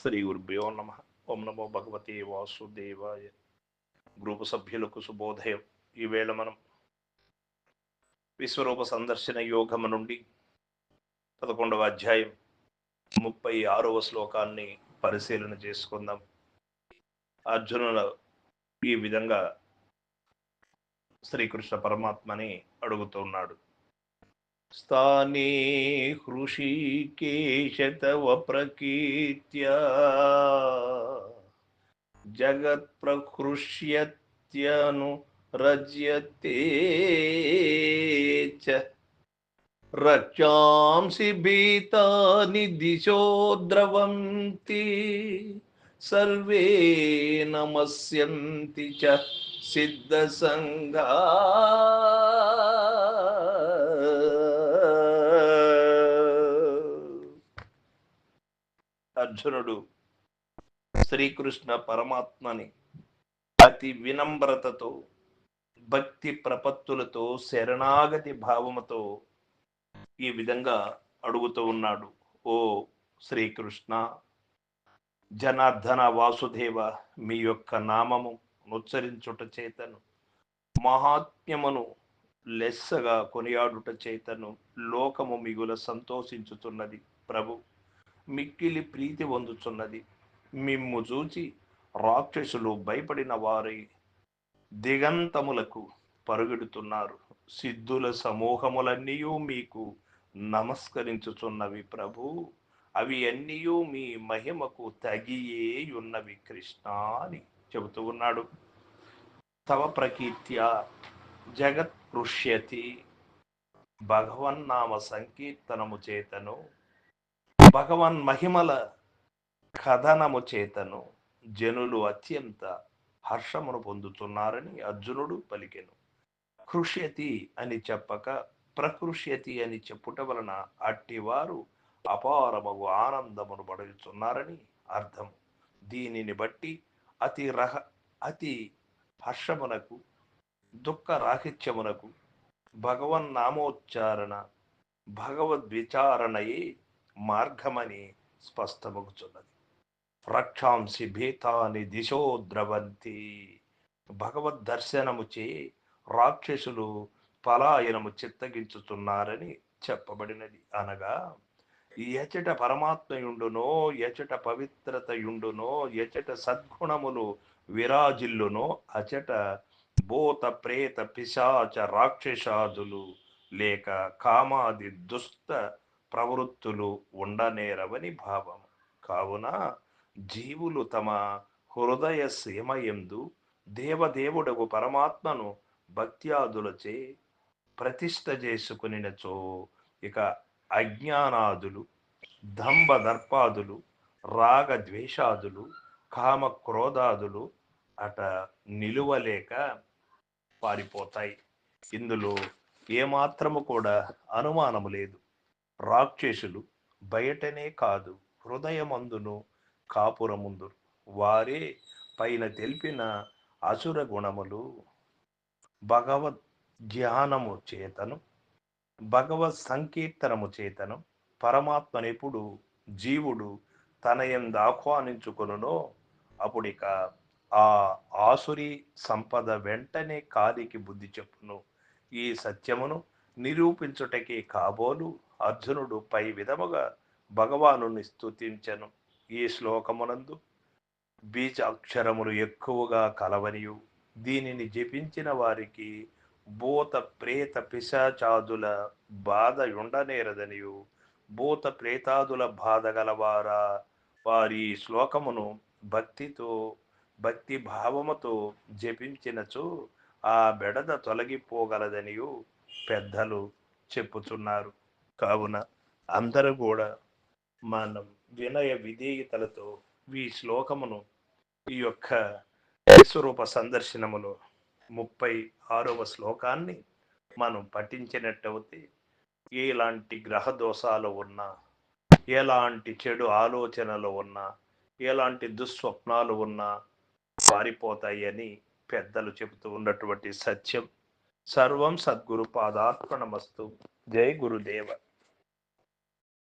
శ్రీ గురుభ్యో నమ. ఓం నమో భగవతే వాసుదేవాయ. గ్రూపు సభ్యులకు శుభోదయం. ఈవేళ మనం విశ్వరూప సందర్శన యోగము నుండి పదకొండవ అధ్యాయం ముప్పై ఆరవ శ్లోకాన్ని పరిశీలన చేసుకుందాం. అర్జునుల ఈ విధంగా శ్రీకృష్ణ పరమాత్మని అడుగుతున్నాడు స్థానే హృషీకేశ తవ ప్రకీర్త్య. జగత్ప్రహృష్యత్యను రజ్యతే చ. రక్షాంసి భీతాని దిశో ద్రవంతి. సర్వే నమస్యంతి చ అర్జునుడు శ్రీకృష్ణ పరమాత్మని అతి వినమ్రతతో భక్తి ప్రపత్తులతో శరణాగతి భావముతో ఈ విధంగా అడుగుతూ ఉన్నాడు. ఓ శ్రీకృష్ణ జనార్దన వాసుదేవ మీ యొక్క నామము ఉచ్చరించుట చేతను మహాత్మ్యమును లెస్సగా కొనియాడుట చేతను లోకము మిగుల సంతోషించుతున్నది. ప్రభు మిక్కిలి ప్రీతి పొందుచున్నది. మిమ్ము చూచి రాక్షసులు భయపడిన వారి దిగంతములకు పరుగెడుతున్నారు. సిద్ధుల సమూహములన్నీ మీకు నమస్కరించుచున్నవి ప్రభు. అవి అన్నీ మీ మహిమకు తగియే ఉన్నవి కృష్ణ అని చెబుతూ ఉన్నాడు. తవ ప్రకీర్త్య జగత్ కృష్యతి భగవన్నామ సంకీర్తనము చేతను భగవాన్ మహిమల కథనము చేతను జనులు అత్యంత హర్షమును పొందుతున్నారని అర్జునుడు పలికెను. కృష్యతి అని చెప్పక ప్రకృష్యతి అని చెప్పుట వలన అట్టివారు అపారమగు ఆనందమును పడుతున్నారని అర్థం. దీనిని బట్టి అతి రహ అతి హర్షమునకు దుఃఖ రాహిత్యమునకు భగవన్ నామోచ్చారణ భగవద్విచారణయే మార్గమని స్పష్టమగుచున్నది. రక్షాంసి భీతాని దిశో ద్రవంతి. భగవద్ దర్శనము చే రాక్షసులు పలాయనము చిత్తగించుతున్నారని చెప్పబడినది. అనగా ఎచట పరమాత్మయుండునో ఎచట పవిత్రతయుండునో ఎచట సద్గుణములు విరాజిల్లునో అచట భూత ప్రేత పిశాచ రాక్షసాదులు లేక కామాది దుష్ట ప్రవృత్తులు ఉండనేరవని భావం. కావున జీవులు తమ హృదయ సీమయందు దేవదేవుడకు పరమాత్మను భక్త్యాదులచే ప్రతిష్ట చేసుకునినచో ఇక అజ్ఞానాదులు దంభ దర్పాదులు రాగ ద్వేషాదులు కామ క్రోధాదులు అట నిలువలేక పారిపోతాయి. ఇందులో ఏమాత్రము కూడా అనుమానము లేదు. రాక్షసులు బయటనే కాదు హృదయమందును కాపురముందు వారే పైన తెలిపిన అసుర గుణములు భగవద్ ధ్యానము చేతను భగవత్ సంకీర్తనము చేతను పరమాత్మనెప్పుడు జీవుడు తన ఎందు ఆహ్వానించుకునునో అప్పుడిక ఆ ఆసురి సంపద వెంటనే కాలికి బుద్ధి చెప్పును. ఈ సత్యమును నిరూపించుటకి కాబోలు అర్జునుడు పై విధముగా భగవాను స్తుతించను ఈ శ్లోకమునందు. బీజాక్షరములు ఎక్కువగా కలవనియు. దీనిని జపించిన వారికి భూత ప్రేత పిశాచాదుల బాధ ఉండనేరదనియు భూత ప్రేతాదుల బాధ గలవారా? వారి శ్లోకమును భక్తితో భక్తి భావముతో జపించినచో ఆ బెడద తొలగిపోగలదనియు. పెద్దలు చెప్పుచున్నారు. కావున అందరూ కూడా మనం వినయ విధేయతలతో ఈ శ్లోకమును ఈ యొక్క విశ్వరూప సందర్శనములో ముప్పై ఆరవ శ్లోకాన్ని మనం పఠించినట్టయితే ఎలాంటి గ్రహ దోషాలు ఉన్నా ఎలాంటి చెడు ఆలోచనలు ఉన్నా ఎలాంటి దుస్వప్నాలు ఉన్నా పారిపోతాయని పెద్దలు చెబుతూ ఉన్నటువంటి సత్యం. సర్వం సద్గురు పాదార్పణమస్తు. జై గురుదేవ.